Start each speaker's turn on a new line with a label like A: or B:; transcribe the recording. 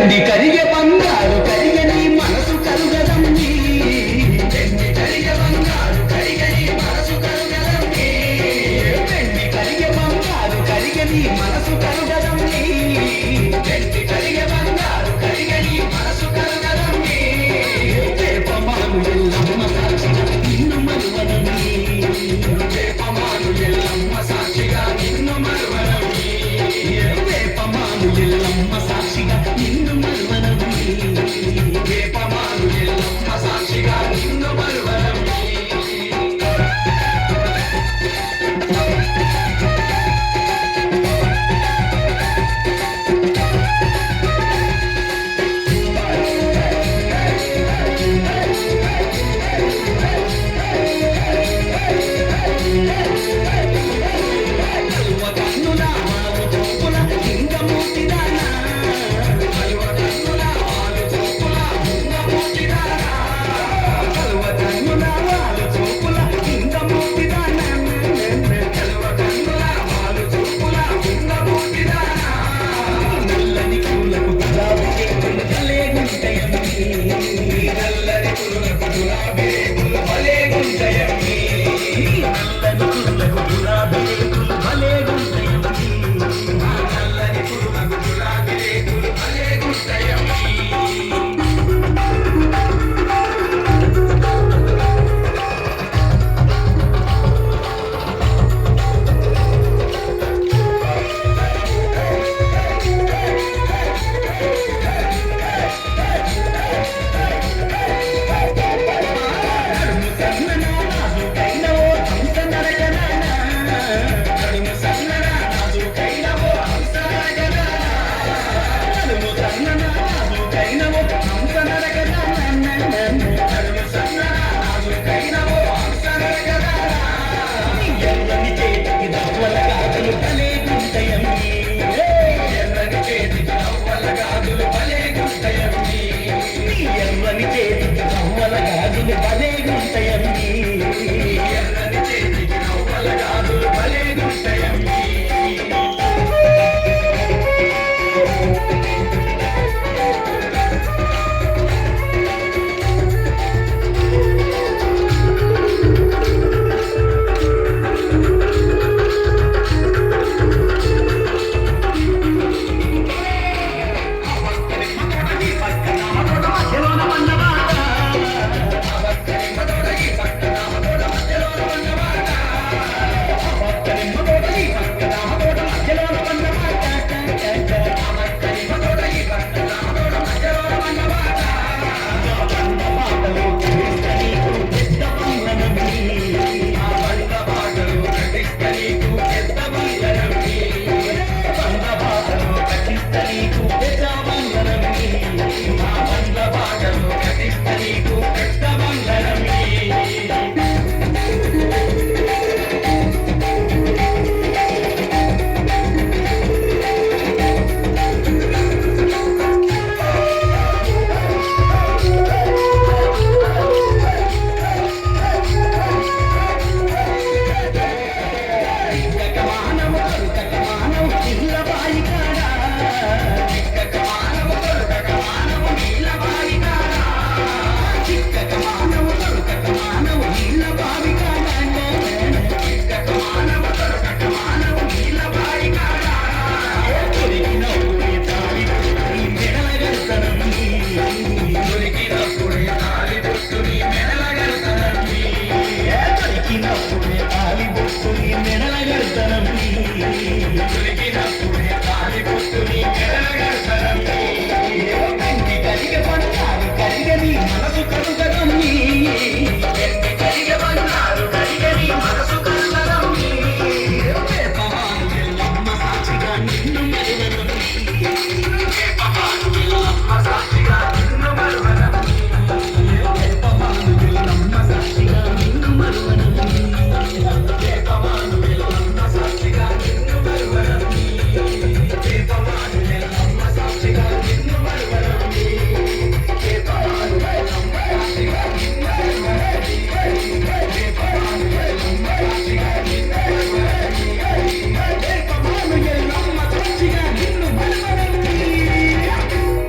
A: వెండి కరిగే బంగారు కరిగని మనసు కలుగదండి వెండి కరిగే బంగారు కరిగని మనసు కలుగదండి వెండి కరిగే బంగారు కరిగని